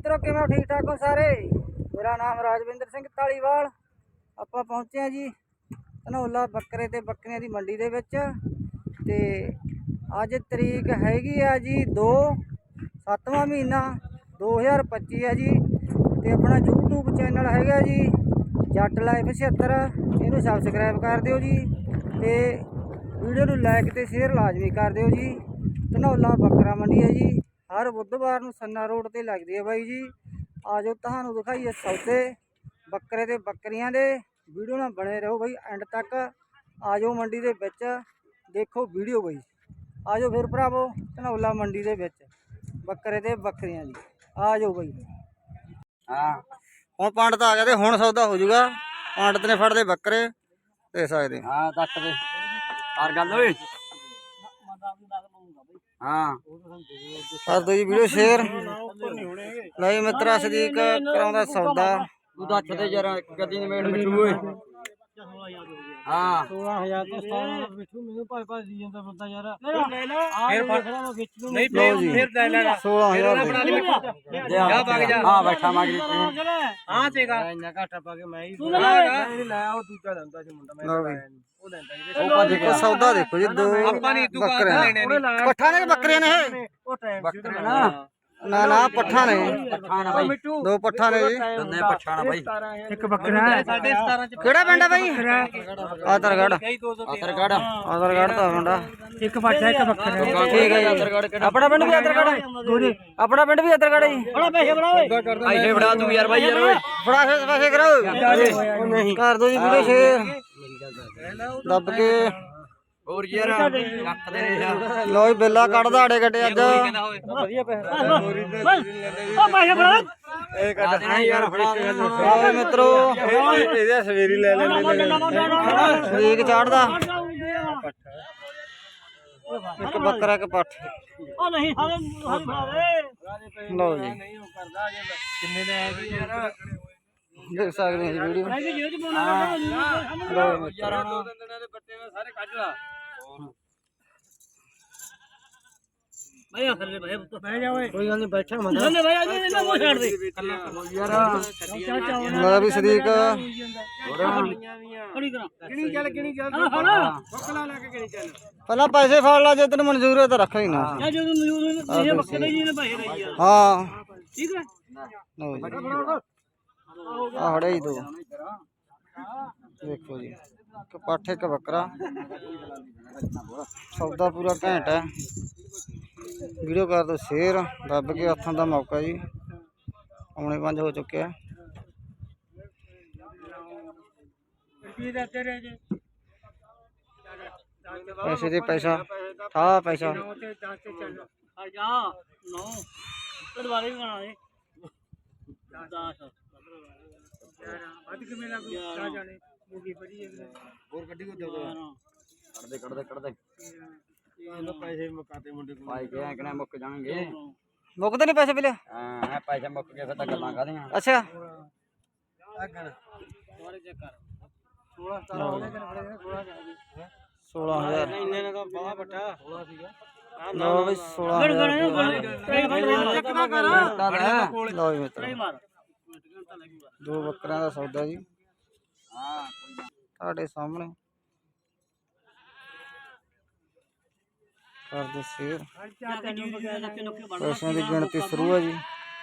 ਮਿੱਤਰੋ, ਕਿਵੇਂ ਠੀਕ ਠਾਕ ਹੋ ਸਾਰੇ? ਮੇਰਾ ਨਾਮ ਰਾਜਵਿੰਦਰ ਸਿੰਘ ਢਾਲੀਵਾਲ ਆਪਾਂ ਪਹੁੰਚੇ ਆ ਜੀ ਧਨੌਲਾ ਬੱਕਰੇ ਤੇ ਬੱਕਰੀਆਂ ਦੀ ਮੰਡੀ ਦੇ ਵਿੱਚ। ਤੇ ਅੱਜ ਤਰੀਕ ਹੈਗੀ ਆ ਜੀ 2 ਸੱਤਵਾਂ ਮਹੀਨਾ 2025 ਹੈ ਜੀ। ਤੇ ਆਪਣਾ YouTube ਚੈਨਲ ਹੈਗਾ ਜੀ, ਜੱਟ ਲਾਈਫ 76 ਇਹਨੂੰ ਸਬਸਕ੍ਰਾਈਬ ਕਰ ਦਿਓ ਜੀ ਤੇ ਵੀਡੀਓ ਨੂੰ ਲਾਈਕ ਤੇ ਸ਼ੇਅਰ ਲਾਜ਼ਮੀ ਕਰ ਦਿਓ ਜੀ। ਧਨੌਲਾ ਬੱਕਰਾ ਮੰਡੀ ਹੈ ਜੀ। ਹਰ ਬੁੱਧਵਾਰ ਨੂੰ ਸੰਨਾ ਰੋਡ ਤੇ ਲੱਗਦੀ ਹੈ ਬਾਈ ਜੀ। ਆਜੋ ਤੁਹਾਨੂੰ ਦਿਖਾਈਏ ਸੌਦੇ, ਬੱਕਰੇ ਤੇ ਬੱਕਰੀਆਂ ਦੇ। ਵੀਡੀਓ ਨਾਲ ਬਣੇ ਰਹੋ ਬਾਈ ਐਂਡ ਤੱਕ। ਆਜੋ ਮੰਡੀ ਦੇ ਵਿੱਚ, ਦੇਖੋ ਵੀਡੀਓ ਬਾਈ। ਆਜੋ ਫਿਰ ਭਰਾਵੋ, ਧਨੌਲਾ ਮੰਡੀ ਦੇ ਵਿੱਚ, ਬੱਕਰੇ ਤੇ ਬੱਕਰੀਆਂ ਦੀ। ਆਜੋ ਬਾਈ। ਹਾਂ, ਹੁਣ ਪੰਡਤ ਆ ਗਿਆ ਤੇ ਹੁਣ ਸੌਦਾ ਹੋ ਜਾਊਗਾ। ਪੰਡਤ ਨੇ ਫੜਦੇ ਬੱਕਰੇ ਦੇ ਸਕਦੇ। ਹਾਂ, ਦੱਸ ਦੇ। ਹਰ ਗੱਲ ਓਏ ਹਾਂ। ਕਰ ਜੀ ਵੀਡੀਓ ਸ਼ੇਅਰ ਲਈ ਮਿੱਤਰਾ ਸਦੀਕ ਕਰਾਉਂਦਾ ਸੌਦਾ। ਤੂੰ ਦੱਸ ਦੇ ਜਰਾ ਕਦੀ ਨਿਮੇੜ ਮਿੱਠੂ ਓਏ। ਹਾਂ। 16000 ਤੋਂ 17 ਬਿੱਠੂ ਮੈਨੂੰ ਭਾਈ ਭਾਈ ਦੀ ਜਾਂਦਾ ਬੰਦਾ ਯਾਰ। ਲੈ ਲੈ। ਫੇਰ ਫੜ। ਮੈਂ ਖਿੱਚ ਲੂੰ ਨਹੀਂ ਲਓ ਜੀ ਫੇਰ ਲੈ ਲੈਣਾ 16000 ਰੁਪਏ ਜਾ ਵਗ ਜਾ। ਹਾਂ ਬੈਠਾ ਮਗਰੀ ਤੂੰ ਹਾਂ ਚੇਗਾ। ਇੰਨਾ ਘਾਟਾ ਪਾ ਕੇ ਮੈਂ ਹੀ ਤੂੰ ਲੈ। ਲੈ ਉਹ ਦੂਜਾ ਲੈਂਦਾ ਸੀ ਮੁੰਡਾ ਮੈਂ ਲਓ ਵੀ। ਉਹ ਲੈਂਦਾ ਜੀ ਉਹ ਭੱਜ ਗਿਆ ਸੌਦਾ ਦੇਖੋ ਜੀ ਦੋ ਬੱਕਰੇ ਪੱਠਾ ਨੇ ਕਿ ਬੱਕਰੇ ਨੇ ਇਹ? ਉਹ ਟਾਈਮ ਬੱਕਰੇ ਨਾ। ਨਾ ਨਾ ਪੱਠਾ ਨੇ ਪਠਾਣਾ ਬਾਈ। ਦੋ ਪੱਠਾ ਨੇ ਜੀ। ਦੋਨੇ ਪਠਾਣਾ ਬਾਈ। ਇੱਕ ਬੱਕਰਾ ਹੈ। 17.5 ਚ ਕਿਹੜਾ ਪਿੰਡ ਆ ਬਾਈ? ਆਦਰਗੜ ਆਤਰਗੜ ਆਦਰਗੜ ਦਾ ਮੁੰਡਾ। ਇੱਕ ਪਾਠਾ ਇੱਕ ਬੱਕਰਾ। ਠੀਕ ਹੈ ਜੀ ਆਤਰਗੜ ਕਿਹੜਾ? ਆਪਣਾ ਪਿੰਡ ਵੀ ਆਦਰਗੜ ਹੈ। ਆਪਣਾ ਪਿੰਡ ਵੀ ਆਦਰਗੜ ਹੈ ਜੀ। ਬੜਾ ਪੈਸੇ ਬਣਾ ਓਏ। ਬੜਾ ਤੂੰ ਯਾਰ ਬਾਈ ਯਾਰ ਓਏ। ਫੜਾ ਫੇਸ ਪਾਸੇ ਕਰੋ ਨਹੀਂ। ਕਰ ਦੋ ਜੀ ਵੀਡੀਓ ਸ਼ੇਅਰ ਦੱਬ ਕੇ। ਹੋਰ ਯਾਰ ਰੱਖ ਦੇ ਰੇ ਯਾਰ। ਲੋ ਜੀ ਬੇਲਾ ਕੱਢਦਾ ਆੜੇ ਗੱਡੇ ਅੱਜ। ਵਧੀਆ ਪੈਸੇ ਉਹ ਪੈਸੇ ਬਣਾ ਇਹ ਕੱਢ ਯਾਰ ਫੜਾ ਦੇ ਆਓ ਮਿੱਤਰੋ ਇਹਦੇ ਸਵੇਰੀ ਲੈ ਸ਼ਰੀਕ ਚਾੜਦਾ। ਇੱਕ ਬੱਕਰਾ ਇੱਕ ਪੱਠ। ਉਹ ਨਹੀਂ ਹਾਲੇ ਹਾਲੇ ਲਓ ਜੀ। ਕਿੰਨੇ ਦਾ ਹੈ ਯਾਰ? ਦੇਖ ਸਕਦੇ ਹਾਂ ਜੀ ਵੀਡੀਓ। ਲਓ ਜੀ ਯਾਰ ਹੁਣ ਦੋ ਦਿਨਾਂ ਦੇ ਬੱਟੇ ਮੈਂ ਸਾਰੇ ਕੱਢ ਲਾ। ਭਾਈ ਆ ਥੱਲੇ ਭਾਈ ਬਹਿ ਜਾ ਓਏ। ਕੋਈ ਗੱਲ ਨਹੀਂ ਬੈਠਾ ਮੈਂ ਥੱਲੇ ਭਾਈ ਆ ਜੀ ਇਹਨਾਂ ਨੂੰ ਛੱਡ ਦੇ। ਯਾਰ। ਮੈਂ ਵੀ ਸਦੀਕ। ਖੜੀ ਕਰਾਂ? ਕਿਹੜੀ ਚੱਲ ਕਿਹੜੀ ਚੱਲ? ਹਾਂ ਬੱਕਲਾ ਲੈ ਕੇ ਕਿਹੜੀ ਚੱਲ? ਪਹਿਲਾਂ ਪੈਸੇ ਫੜ ਲਾ ਜੇ ਤੈਨੂੰ ਮਨਜ਼ੂਰ ਹੈ ਤਾਂ ਰੱਖ ਹੀ ਨਾ। ਜਦੋਂ ਇਹ ਜੀ ਆ। ਹਾਂ। ਠੀਕ ਹੈ ਲਓ ਜੀ। ਆ ਹੜੇ ਹੀ ਦੋ। ਦੇਖੋ ਜੀ। ਇੱਕ ਪੱਠ ਇੱਕ ਬੱਕਰਾ। ਸੌਦਾ ਪੂਰਾ ਘੈਂਟ ਹੈ। ਵੀਡੀਓ ਕਰ ਦਿਓ ਸ਼ੇਅਰ ਦੱਬ ਕੇ ਹੱਥਾਂ ਦਾ ਮੌਕਾ ਜੀ। ਆਉਣੇ ਪੰਜ ਹੋ ਚੁੱਕਿਆ ਕੀ ਦਾ ਤੇਰੇ ਜੇ ਪੈਸੇ ਦੇ ਪੈਸਾ ਠਾ ਪੈਸਾ। ਤੇ 10 ਤੇ ਚੱਲ ਆ ਜਾ 9 ਤੇ ਦੁਬਾਰੇ ਵੀ ਬਣਾ ਦੇ 10 ਵੱਧ ਕਿਵੇਂ ਲੱਗ ਜਾ ਜਾਣੇ ਮੂਗੀ ਫੜੀ ਹੋਰ ਗੱਡੀ ਕੋ ਦੇ ਕੱਢ ਦੇ ਕੱਢ ਦੇ ਕੱਢ ਦੇ ਇਹ ਪੈਸੇ ਮੁਕਾਤੇ ਮੁੰਡੇ ਕੋਲ। ਭਾਈ ਕਿਹਾ ਕਿ ਨਾ ਮੁੱਕ ਜਾਣਗੇ। ਮੁੱਕਦੇ ਨਹੀਂ ਪੈਸੇ ਬਿਲਿਆ ਹਾਂ ਇਹ ਪੈਸੇ ਮੁੱਕ ਗਏ ਫਿਰ ਤਾਂ ਗੱਲਾਂ ਕਾਦੀਆਂ ਅੱਛਾ। ਦੁਬਾਰੇ ਚੈੱਕ ਕਰ। 16 17 ਹੋ ਗਏ ਤੈਨੂੰ ਫੜੇ 16 ਜਾ ਗਏ 16000 ਇੰਨੇ ਨੇ ਤਾਂ ਬਾਹ ਬੱਟਾ। 16 ਸੀਗਾ। ਲਓ ਬਈ 16000 ਚੱਕ ਨਾ ਕਰ। ਲਓ ਜੀ ਮਿੱਤਰੋ। ਮਾਰ। ਦੋ ਬੱਕਰਿਆਂ ਦਾ ਸੌਦਾ ਜੀ। ਹਾਂ ਤੁਹਾਡੇ ਸਾਹਮਣੇ। ਕਰ ਦੋ ਸ਼ੇਅਰ। ਪੈਸਿਆਂ ਦੀ ਗਿਣਤੀ ਸ਼ੁਰੂ ਹੈ ਜੀ।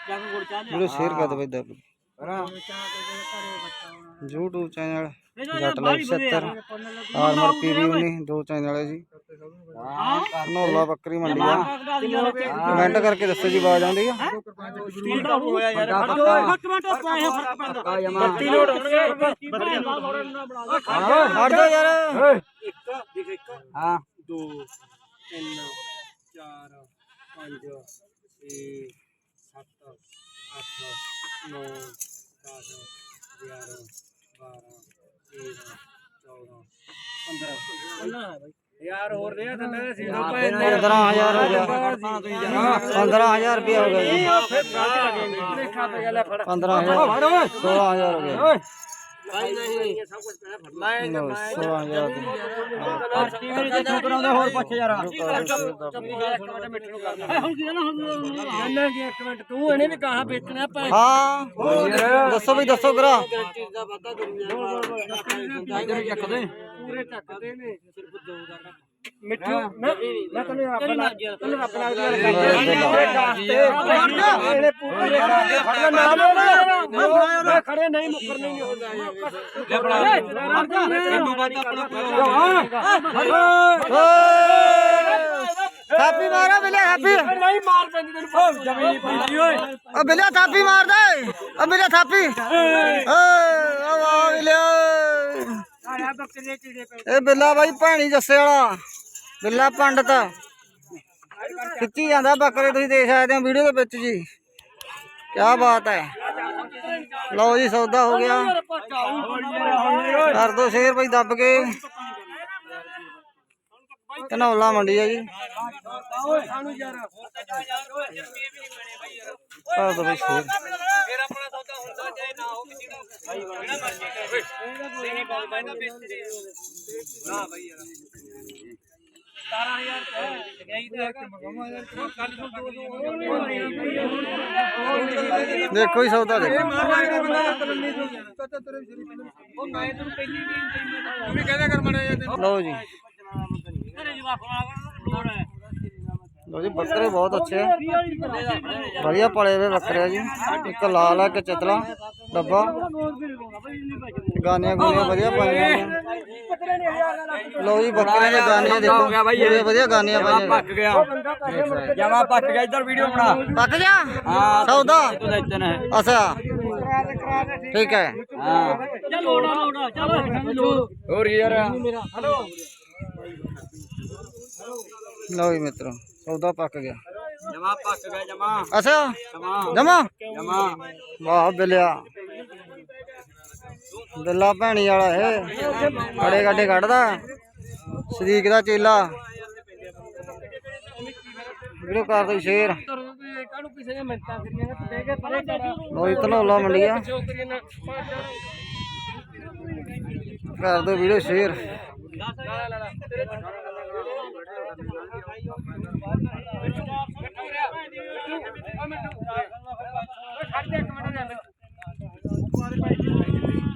ਜਾ ਕੇ ਗੁੜ ਚਾਹ ਲਿਆ। ਵੀਡੀਓ ਸ਼ੇਅਰ ਕਰ ਦਿਓ ਬਈ ਦੱਬ YouTube ਚੈਨਲ ਜੱਟ ਲਾਈਫ 70 ਆਰਮਰ ਪੀਰੀ 19 ਦੋ ਚੈਨਲ ਹੈ। ਜੀ ਨੋਲਾ ਬੱਕਰੀ ਮੰਡੀ ਆ। ਕਮੈਂਟ ਕਰਕੇ ਦੱਸੋ ਜੀ ਆਵਾਜ਼ ਆਉਂਦੀ ਆ। ਹੋਇਆ ਯਾਰ ਫ਼ਰਕ ਮਿੰਟ ਪੈਸੇ ਫ਼ਰਕ ਪੈਂਦਾ। ਕਾ ਜਮਾ। ਬੱਤੀ ਲੋੜ ਬੱਤੀ ਲੋੜ ਹਟ ਜਾ ਯਾਰ। ਦੇਖ ਇੱਕ ਹਾਂ ਦੋ। ਤਿੰਨ ਚਾਰ ਪੰਜ ਛੇ ਸੱਤ ਅੱਠ ਨੌ ਦਸ ਗਿਆਰਾਂ ਬਾਰਾਂ ਤੇਰਾਂ ਚੌਦਾਂ ਪੰਦਰਾਂ। ਯਾਰ ਹੋਰ ਰਿਹਾ ਥੱਲੇ ਸੀ 15000 ਹੋ ਗਿਆ। 15000 ਰੁਪਏ ਹੋ ਗਿਆ। ਜੀ ਫਿਰ ਸਾਥ ਲੱਗੇ ਦੇਖਾ ਤੇ ਗੱਲ ਫੜ 15000 16000 ਹੋ। ਗਿਆ ਲਓ 16000 ਦੀ ਟੀਵੀ ਜੇ ਤੂੰ ਕਰਾਉਂਦਾ ਹੋਰ ਪੁੱਛ ਯਾਰ। ਹੁਣ ਕੀ ਨਾ ਹੁਣ ਇਹਨਾਂ ਦੀ ਇੱਕ ਮਿੰਟ ਤੂੰ ਇਹਨੇ ਵੀ ਕਹਾ ਵੇਚਣਾ ਆਪਾਂ ਹਾਂ। ਦੱਸੋ ਵੀ ਦੱਸੋ ਕਰਾ। ਚੱਕ ਦੇ ਪੂਰੇ ਚੱਕਦੇ ਨੇ। ਸਿਰਫ ਦੋ ਦਾ ਮਿੱਠੂ ਮੈਂ ਮੈਂ ਤੈਨੂੰ ਰੱਬ ਨਾਲ ਤੈਨੂੰ ਰੱਬ ਨਾਲ ਗੱਲ ਇਹਨੇ ਪੂਰੇ ਫੜ ਲੈ ਨਾਮ ਮੈਂ ਖੜੇ ਨਹੀਂ ਮੁੱਕਰਨੇ ਨਹੀਂ ਹੁੰਦਾ ਥਾਪੀ ਮਾਰਾ ਬਿਲਿਆ ਥਾਪੀ ਨਹੀਂ ਮਾਰ ਪੈਂਦੀ ਤੈਨੂੰ ਭੌਂ ਜਮੀ ਨਹੀਂ ਪੈਂਦੀ ਓਏ ਓ ਬਿਲਿਆ ਥਾਪੀ ਮਾਰ ਦੇ ਓ ਥਾਪੀ ਆਇਆ ਬੱਕਰੇ ਇਹ ਬਿੱਲਾ ਬਾਈ ਭੈਣੀ ਜੱਸੇ ਵਾਲਾ ਬਿੱਲਾ ਪੰਡਤ। ਖਿੱਚੀ ਜਾਂਦਾ ਬੱਕਰੇ ਤੁਸੀਂ ਦੇਖ ਸਕਦੇ ਹੋ ਵੀਡੀਓ ਦੇ ਵਿੱਚ ਜੀ। ਕੀ ਬਾਤ ਹੈ। ਲਓ ਜੀ ਸੌਦਾ ਹੋ ਗਿਆ। ਕਰ ਦੋ ਸ਼ੇਰ ਬਾਈ ਦੱਬ ਕੇ। ਧਨੌਲਾ ਮੰਡੀ ਹੈ ਜੀ। ਕਰ ਦੋ ਸ਼ੇਰ। ਦੇਖੋ ਹੀ ਸੌਦਾ ਦੇਖੋ ਲਓ ਜੀ ਘਰੇ ਜਵਾਕ ਲੋੜ ਹੈ ਲਓ ਜੀ ਬੱਕਰੇ ਬਹੁਤ ਅੱਛੇ ਆ ਵਧੀਆ ਪਲੇ ਹੋਏ ਬੱਕਰੇ ਆ ਜੀ ਇੱਕ ਲਾਲ ਆ ਇੱਕ ਚਤਲਾ ਡੱਬਾ ਗਾਨੀਆਂ ਗੁਨੀਆਂ ਵਧੀਆ ਪਾਈਆਂ ਨੇ। ਲਓ ਜੀ ਬੱਕਰੇ ਦੇ ਗਾਨੀਆਂ ਦੇਖੋ। ਪੂਰੇ ਵਧੀਆ ਗਾਨੀਆਂ ਪਾਈਆਂ ਪੱਕ ਗਿਆ। ਜਮਾ ਪੱਕ ਗਿਆ ਇਧਰ ਵੀਡੀਓ ਬਣਾ। ਪੱਕ ਗਿਆ? ਹਾਂ ਸੌਦਾ? ਤੂੰ ਲੈਤੇ ਨੇ ਅੱਛਾ। ਠੀਕ ਹੈ। ਹਾਂ। ਚੱਲ ਲੋੜਾ ਲੋੜਾ ਚੱਲ ਲੋੜ ਹੋਰ ਯਾਰ? ਲਓ ਜੀ ਮਿੱਤਰੋ ਸੌਦਾ ਪੱਕ ਗਿਆ। ਜਮਾ ਪੱਕ ਗਿਆ ਜਮਾ। ਅੱਛਾ? ਜਮਾ। ਜਮਾ? ਜਮਾ। ਵਾਹ ਬਿਲਿਆ। ਬਿੱਲਾ ਭੈਣੀ ਵਾਲਾ ਇਹ। ਖੜੇ ਗੱਡੇ ਕੱਢਦਾ। ਸਦੀਕ ਦਾ ਚੇਲਾ। ਵੀਡੀਓ ਕਰ ਦੋ ਸ਼ੇਅਰ। ਕਾਹਨੂੰ ਕਿਸੇ ਨੇ ਮਿੰਟਾਂ ਕਰੀਆਂ ਨੇ ਦੇ ਕੇ ਪਰੇ ਜਾ ਲੋਈ ਧਨੌਲਾ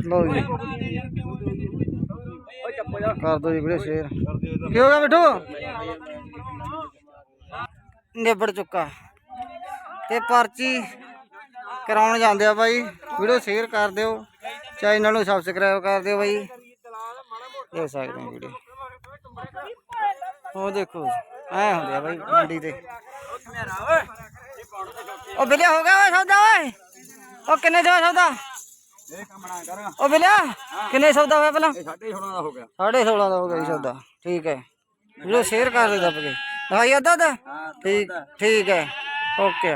ਮੰਡੀ ਜੀ। ਕਰ ਦੋ ਜੀ ਵੀਡੀਓ ਸ਼ੇਰ ਕੀ ਹੋ ਗਿਆ ਮਿੱਠੂ? ਨਿਬੜ ਚੁੱਕਾ। ਤੇ ਪਰਚੀ ਕਰਾਉਣ ਜਾਂਦੇ ਆ ਬਾਈ। ਵੀਡੀਓ ਸ਼ੇਅਰ ਕਰ ਦਿਓ। ਚੈਨਲ ਨੂੰ ਸਬਸਕ੍ਰਾਈਬ ਕਰ ਦਿਓ ਬਾਈ। ਦੇਖ ਸਕਦੇ ਹੋ ਵੀਡੀਓ। ਉਹ ਦੇਖੋ, ਐ ਹੁੰਦੇ ਆ ਬਾਈ, ਮੰਡੀ ਤੇ ਉਹ ਬਿਲਿਆ ਹੋ ਗਿਆ ਓਏ ਸੌਦਾ, ਓਏ। ਉਹ ਕਿੰਨੇ ਦਾ ਸੌਦਾ? ਇਹ ਕੰਮ ਨਾ ਕਰ। ਉਹ ਬਿਲਿਆ ਕਿੰਨੇ ਸੌਦਾ ਹੋਇਆ ਪਹਿਲਾਂ? ਇਹ ਸਾਡੇ 16 ਦਾ ਹੋ ਗਿਆ। 16.5 ਦਾ ਹੋ ਗਿਆ ਜੀ ਸੌਦਾ ਠੀਕ ਹੈ। ਵੀਡੀਓ ਸ਼ੇਅਰ ਕਰ ਦੇ ਦੱਬ ਕੇ। ਭਾਈ ਅੱਧਾ ਦਾ ਠੀਕ ਠੀਕ ਹੈ। ਓਕੇ।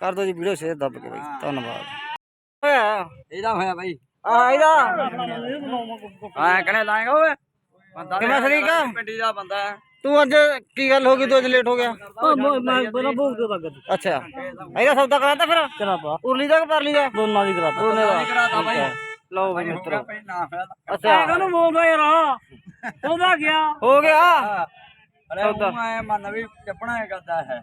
ਕਰ ਦੋ ਜੀ ਵੀਡੀਓ ਸ਼ੇਅਰ ਦੱਬ ਕੇ ਬਾਈ। ਧੰਨਵਾਦ। ਹੋਇਆ ਇਹਦਾ ਹੋਇਆ ਬਾਈ। ਆ ਇਹਦਾ? ਹਾਂ ਕਨੇ ਲਾਏਗਾ ਓਏ। ਬੰਦਾ ਕਿਵੇਂ ਸ਼ਰੀਕ? ਪਿੰਡੀ ਦਾ ਬੰਦਾ ਹੈ। ਤੂੰ ਅੱਜ ਕੀ ਗੱਲ ਹੋ ਗਈ? ਤੂੰ ਅੱਜ ਲੇਟ ਹੋ ਗਿਆ। ਮੈਂ ਬੜਾ ਭੋਗ ਦੇ ਵਗਤ ਅੱਛਾ। ਇਹਦਾ ਸੌਦਾ ਕਰਾਤਾ ਫਿਰ? ਕਰਾਪਾ ਉਰਲੀ ਦਾ ਕਿ ਪਰਲੀ ਦਾ? ਦੋਨਾਂ ਦੀ ਕਰਾਤਾ। ਦੋਨੇ ਦਾ ਕਰਾਤਾ ਬਾਈ। ਲਓ ਮਿੱਤਰੋ। ਭਾਈ ਨਾ ਹੋਇਆ ਅੱਛਾ ਕਾਹਨੂੰ ਬੋਲਦਾ ਯਾਰ? ਉਹਦਾ ਗਿਆ। ਹੋ ਗਿਆ? ਅਰੇ ਉਹ ਐ ਮਨ ਵੀ ਚੱਪਣਾ ਹੈ ਕਰਦਾ ਹੈ।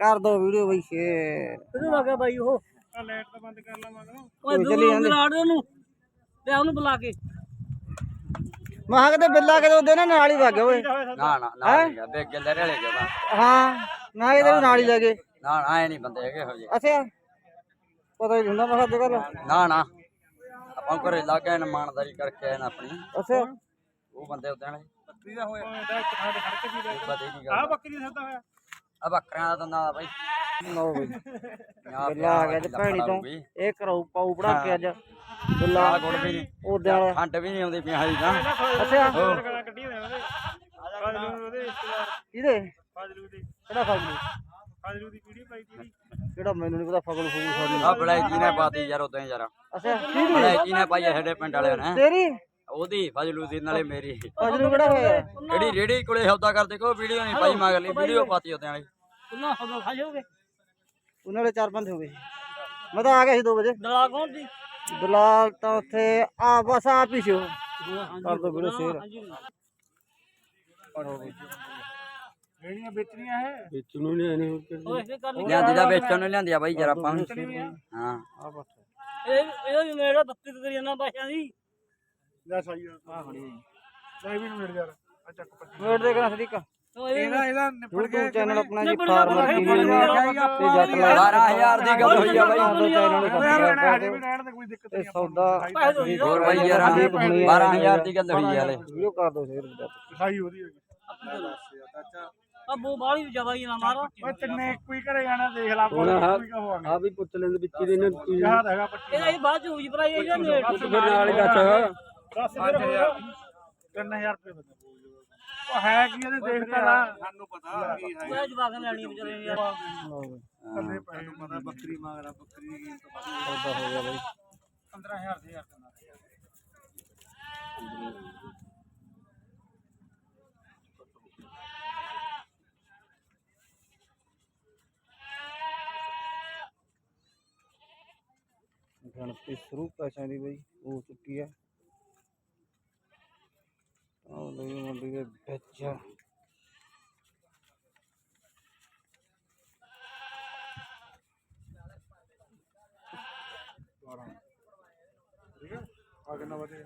ਕਰ ਦੋ ਵੀਡੀਓ ਬਈ ਸ਼ੇਰ ਕਿਹਨੂੰ ਲੱਗਾ ਬਾਈ ਉਹ? ਲਾਈਟ ਤਾਂ ਬੰਦ ਕਰ ਲਾ ਮਗਰੋਂ ਓਏ ਚੱਲੀ ਦੂਰ। ਰਾੜ ਉਹਨੂੰ। ਤੇ ਉਹਨੂੰ ਬੁਲਾ ਕੇ। ਮਹਾਂ ਕਿਤੇ ਬਿੱਲਾ ਕਿਤੇ ਉਹਦੇ ਨਾਲ ਨਾਲ ਹੀ ਵਗ ਗਿਆ ਓਏ। ਨਾ ਨਾ ਨਾ ਗਿਆ ਬੇਗ ਗਿੱਲੇ ਰਲੇ ਗਿਆ ਹਾਂ ਨਾ ਇਹਦੇ ਨਾਲ ਹੀ ਲੈ ਗਏ। ਨਾ ਨਾ ਐ ਨਹੀਂ ਬੰਦੇ ਹੈਗੇ ਹੋ ਜੇ ਅੱਛਾ ਪਤਾ ਹੀ ਹੁੰਦਾ ਮੈਂ ਅੱਜ ਕੱਲ ਨਾ ਨਾ ਆਪਾਂ ਘਰੇ ਲਾ ਕੇ ਇਮਾਨਦਾਰੀ ਕਰਕੇ ਆਏ ਨਾ ਆਪਣੀ। ਅੱਛਾ। ਉਹ ਬੰਦੇ ਉਦਾਂ ਨੇ ਬੱਕਰੀ ਦਾ ਹੋਇਆ। ਪਤਾ ਹੀ ਨਹੀਂ ਗੱਲ ਬੱਕਰੀ ਸੱਦਾ ਹੋਇਆ। ਆ ਬੱਕਰਿਆਂ ਦਾ ਦੰਦਾ ਦਾ ਬਾਈ। ਲਓ ਬਈ। ਪੰਜਾਹ ਬਿੱਲਾ ਆ ਗਿਆ ਤੇ ਪੰਜਾਹ ਭੈਣੀ ਤੋਂ। ਹੋਊਗੀ। ਇਹ ਕਰਾਉ ਪਾਉ ਬੜਾ ਕੇ ਅੱਜ। ਬਿੱਲਾ ਆਹ ਗੁੜ ਵੀ ਨਹੀਂ ਉਹਦੇ ਵਾਲਾ। ਖੰਡ ਵੀ ਨਹੀਂ ਆਉਂਦੀ ਪਿਆ ਹਜੇ ਤਾਂ। ਅੱਛਾ। ਕੱਢੀ ਹੋਇਆ ਉਹਦੇ ਫਾਜ਼ਲੂ ਉਹਦੇ ਰਿਸ਼ਤੇਦਾਰ ਕਿਹਦੇ? ਫਾਜ਼ਲੂ ਦੇ ਕਿਹੜਾ ਫਗਲੂ ਫਾਜ਼ਲੂ ਦੀ ਪੀੜੀ ਪਾਈ ਤੇਰੀ ਕਿਹੜਾ ਮੈਨੂੰ ਨਹੀਂ ਪਤਾ ਫਗਲ ਫਗੂ ਫਗਲ ਆ ਬੜਾਈ ਜੀ ਨੇ ਪਾਤੀ ਯਾਰ ਉਦਾਂ ਹੀ ਯਾਰ। ਅੱਛਾ ਕਿਹਦੀ ਬੜਾਈ ਜੀ ਨੇ ਪਾਈ ਆ ਸਾਡੇ ਪਿੰਡ ਵਾਲਿਆਂ ਨੇ। ਤੇਰੀ? ਉਹਦੀ ਫਜਲੂ ਦੀ ਨਾਲੇ ਮੇਰੀ। ਫਗਲੂ ਕਿਹੜਾ ਹੋਇਆ? ਜਿਹੜੀ ਰੇੜੀ ਕੋਲੇ ਸੌਦਾ ਕਰਦੇ ਕੋ ਵੀਡੀਓ ਨਹੀਂ ਪਾਈ ਮਗਲੀ ਵੀਡੀਓ ਪਾਤੀ ਉਦਾਂ ਵਾਲੀ। ਉਹਨਾਂ ਹਦੋਂ ਖਾ ਜਾਓਗੇ ਉਹਨਾਂ ਵਾਲੇ ਚਾਰ ਪੰਜ ਹੋ ਗਏ ਮੈਂ ਤਾਂ ਆ ਗਿਆ ਸੀ 2 ਵਜੇ ਦਲਾ ਕੌਣ ਸੀ ਦਲਾਲ ਤਾਂ ਉੱਥੇ ਆ ਬਸ ਆਪ ਹੀ ਸ਼ੋ ਕਰ ਦੋ ਵੀਰੇ ਸ਼ੇਰ ਜਿਹੜੀਆਂ ਵੇਚਣੀਆਂ ਹੈ ਵੇਚਣ ਨੂੰ ਨਹੀਂ ਆਨੇ ਉਹ ਇਸੇ ਕਰ ਲਈ ਲਿਆਂਦੀ ਦਾ ਵੇਚਣ ਨੂੰ ਲਿਆਂਦੀ ਆ ਬਾਈ ਜਰਾ ਆਪਾਂ ਹਾਂ ਆ ਬਸ ਇਹ ਇਹ ਮੇਰਾ ਬੱਤੀ ਤੇ ਤੇਰੀ ਨਾ ਬਾਸ਼ਾ ਦੀ ਲੈ ਸਾਈ ਆ ਖੜੀ ਸਾਈ ਵੀ ਮਿਲ ਯਾਰ ਆ ਚੱਕ ਪੱਤੀ ਵੇਟ ਦੇਖਣਾ ਸਦੀਕ ਉਹ ਇਹ ਇਹਦਾ ਨਿਪੜ YouTube ਚੈਨਲ ਆਪਣਾ ਜੀ ਫਾਰਮਰ ਟੀਵੀ ਗਿਆ, ਤੇ ਜੱਟ ਲਾਈਵ 12000 ਦੀ ਗੱਲ ਹੋਈ ਆ ਬਾਈ ਚੈਨਲ ਨੂੰ ਸਬਸਕ੍ਰਾਈਬ ਕਰ ਦਿਓ ਕੋਈ ਤੇ ਸੌਦਾ ਹੋਰ ਬਾਈ ਯਾਰ 12000 ਦੀ ਗੱਲ ਹੋਈ ਆ ਲੈ ਵੀਡੀਓ ਕਰ ਦੋ ਸ਼ੇਅਰ ਲਿਖਾਈ ਉਹਦੀ ਹੈਗੀ ਅਬੋ ਬਾਲੀ ਜਵਾਈ ਨਾ ਮਾਰੋ ਓਏ ਤਿੰਨੇ ਇੱਕੋ ਹੀ ਘਰੇ ਜਾਣਾ ਦੇਖ ਲਾ ਇੱਕੋ ਹੀ ਹੋਵਾਂਗੇ ਆ ਵੀ ਪੁੱਛ ਲੈਂਦੇ ਵਿੱਚ ਦੇ ਨੇ ਯਾਦ ਹੈਗਾ ਪੱਟੀ ਇਹ ਇਹ ਬਾਅਦ ਚ ਹੋਈ ਭਰਾ ਇਹ ਜਾਂ ਫਿਰ ਨਾਲ ਹੀ ਦੱਸ 10000 3000 ਰੁਪਏ ਉਹ ਹੈ ਕੀ ਇਹਨੇ ਦੇਖਦਾ ਨਾ ਸਾਨੂੰ ਪਤਾ ਕੀ ਹੈ ਉਹ ਜਵਾਕ ਲੈਣੀ ਵਿਚਾਰੇ ਯਾਰ। ਥੱਲੇ ਪੈ ਨੂੰ ਪਤਾ ਬੱਕਰੀ ਮੰਗਦਾ ਬੱਕਰੀ ਦੀ ਕੀਮਤ ਪਤਾ ਸੌਦਾ ਹੋ ਗਿਆ ਬਾਈ। 15000 ਦੇ ਯਾਰ ਕਰਨਾ ਗਣਪਤੀ ਸ਼ੁਰੂ ਪੈਸਿਆਂ ਦੀ ਬਈ ਹੋ ਚੁੱਕੀ ਹੈ ਆਹ ਲਈ ਮੰਡੀ ਦੇ ਵਿੱਚ ਆ ਕਿੰਨਾ ਵਜੇ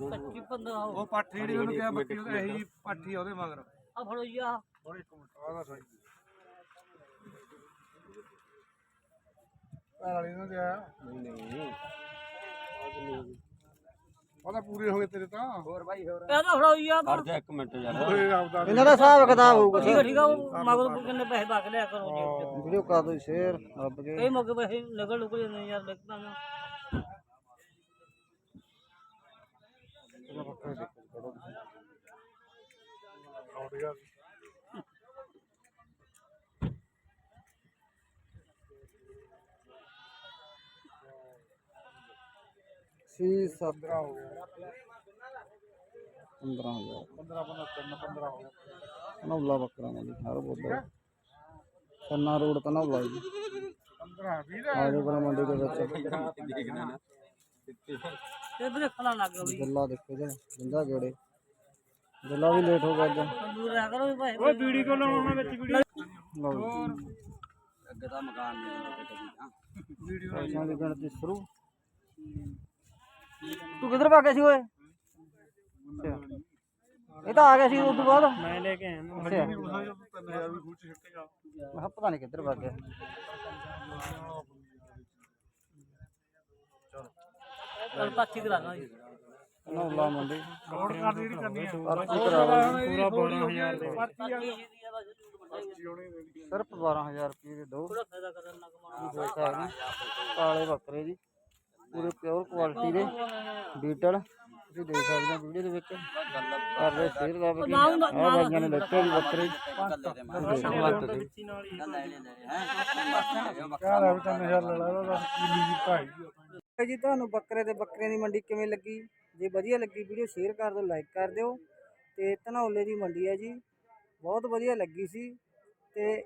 25 15 ਉਹ ਪਾਠੀ ਜਿਹੜੀ ਉਹਨੂੰ ਕਿਹਾ ਬੱਕਰੀ ਉਹਦਾ ਇਹੀ ਪਾਠੀ ਆ ਉਹਦੇ ਮਗਰ। ਆ ਫੜੋ ਜੀ ਆ। ਹੋਰ ਇੱਕ ਮਿੰਟ ਵਾਲੀ ਨੂੰ ਦਿਆ ਨਹੀਂ ਨਹੀਂ। ਉਹਦਾ ਪੂਰੇ ਹੋ ਗਏ ਤੇਰੇ ਤਾਂ। ਹੋਰ ਬਾਈ ਹੋਰ। ਕਹਿੰਦਾ ਫੜੋ ਜੀ ਆ ਖੜ ਜਾ ਇੱਕ ਮਿੰਟ ਯਾਰ। ਓਏ ਆਪਦਾ ਇਹਨਾਂ ਦਾ ਹਿਸਾਬ ਕਿਤਾਬ ਹੋਊਗਾ। ਠੀਕ ਆ ਠੀਕ ਆ ਉਹ ਮਗਰ ਕਿੰਨੇ ਪੈਸੇ ਬਾਕ ਲਿਆ ਕਰੋ ਜੀ। ਵੀਡੀਓ ਕਰ ਦੋ ਸ਼ੇਅਰ ਰੱਬ ਕੇ। ਕਈ ਮੌਕੇ ਪੈਸੇ ਨਿਕਲ ਲੁਕ ਜਾਂਦੇ ਯਾਰ ਲਿਖਦਾ ਨਾ। ਆਉਟ ਗਿਆ ਸੀ ਸੱਤ 15 ਹੋ ਗਿਆ 15000 15 15 3 15 ਹੋ ਗਿਆ ਨੌਲਾ ਬੱਕਰਾ ਨੇ ਜੀ ਹਰ ਬੋਲਦਾ ਕੰਨਾ ਰੋਡ ਤਾਂ ਨੌਲਾ ਜੀ 15 20 ਆ ਜਾਓ ਬੜਾ ਮੰਡੀ ਦੇ ਵਿੱਚ ਦੇਖਣਾ ਨਾ ਤੇ ਵੀ ਖਲਾ ਲੱਗ ਗਿਆ ਵੀ ਗੱਲਾ ਦੇਖੋ ਜੀ ਜਿੰਦਾ ਜੋੜੇ ਗੱਲਾ ਵੀ ਲੇਟ ਹੋ ਗਿਆ ਅੱਜ ਦੂਰ ਰਹਿ ਕਰੋ ਵੀ ਪੈਸੇ ਓਏ ਵੀਡੀ ਕੋਲ ਆਉਣਾ ਵਿੱਚ ਵੀਡੀਓ ਲਓ ਜੀ ਅੱਗੇ ਤਾਂ ਮਕਾਨ ਨਹੀਂ ਵੀਡੀਓ ਪੈਸਿਆਂ ਦੀ ਗਿਣਤੀ ਸ਼ੁਰੂ ਤੂੰ ਕਿੱਧਰ ਭਾ ਗਿਆ ਸੀ ਓਏ? ਅੱਛਾ। ਇਹ ਤਾਂ ਆ ਗਿਆ ਸੀ ਉਸ ਤੋਂ ਬਾਅਦ। ਮੈਂ ਲੈ ਕੇ ਆਇਆ। ਅੱਛਾ। ਨਹੀਂ ਉਠਾ ਜਾ 3000 ਵੀ ਖੂਚ ਛੱਟੇਗਾ ਮੈਂ ਕਿਹਾ ਪਤਾ ਨਹੀਂ ਕਿੱਧਰ ਭੱਗ ਗਿਆ। ਚਲ ਪਾਛੀ ਕਰਾਣਾ ਜੀ। ਨੌਲਾ ਮੰਡੀ ਹੋਰ ਕਰ ਜਿਹੜੀ ਕਰਨੀ ਹੈ ਕਰਾ ਪੂਰਾ 12000 ਦੇ। ਦੀ ਦੇਣੀ ਸਿਰਫ 12000 ਰੁਪਏ ਦੇ ਦੋ। ਥੋੜਾ ਫਾਇਦਾ ਕਰਨ ਲੱਗ ਮਾਣਾ ਦੇਖਿਆ ਜੀ? ਕਾਲੇ ਬੱਕਰੇ ਜੀ। ਪੂਰੇ ਪਿਓਰ ਕੁਆਲਿਟੀ ਦੇ ਬੀਟਲ ਤੁਸੀਂ ਦੇਖ ਸਕਦੇ ਹੋ ਵੀਡੀਓ ਦੇ ਵਿੱਚ। ਕਰ ਰਹੇ ਸ਼ੇਅਰ ਦਾ ਵੀ ਆ। ਬਾਈਆਂ ਨੇ ਲੱਤੇ ਵੀ ਬੱਕਰੇ। ਕਿਆ ਲੈ ਵੀ 3000 ਲੈ ਲਾ ਉਹਦਾ ਕਿੰਨੀ ਦੀ ਭਾਈ ਭਾਈ ਜੀ ਤੁਹਾਨੂੰ ਬੱਕਰੇ ਤੇ ਬੱਕਰੀਆਂ ਦੀ ਮੰਡੀ ਕਿਵੇਂ ਲੱਗੀ? ਜੇ ਵਧੀਆ ਲੱਗੀ ਵੀਡੀਓ ਸ਼ੇਅਰ ਕਰ ਦਿਓ ਲਾਈਕ ਕਰ ਦਿਓ। ਤੇ ਧਨੌਲੇ ਦੀ ਮੰਡੀ ਹੈ ਜੀ। ਬਹੁਤ ਵਧੀਆ ਲੱਗੀ ਸੀ। ਤੇ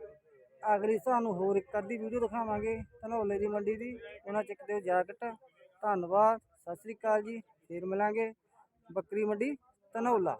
ਅਗਲੀ ਤੁਹਾਨੂੰ ਹੋਰ ਇੱਕ ਅੱਧੀ ਵੀਡੀਓ ਦਿਖਾਵਾਂਗੇ ਧਨੌਲੇ ਦੀ ਮੰਡੀ ਦੀ। ਉਹਨਾਂ ਚੱਕ ਦਿਓ ਜੈਕਟ। ਧੰਨਵਾਦ। ਸਤਿ ਸ੍ਰੀ ਅਕਾਲ ਜੀ। ਫੇਰ ਮਿਲਾਂਗੇ ਬੱਕਰੀ ਮੰਡੀ ਧਨੌਲਾ।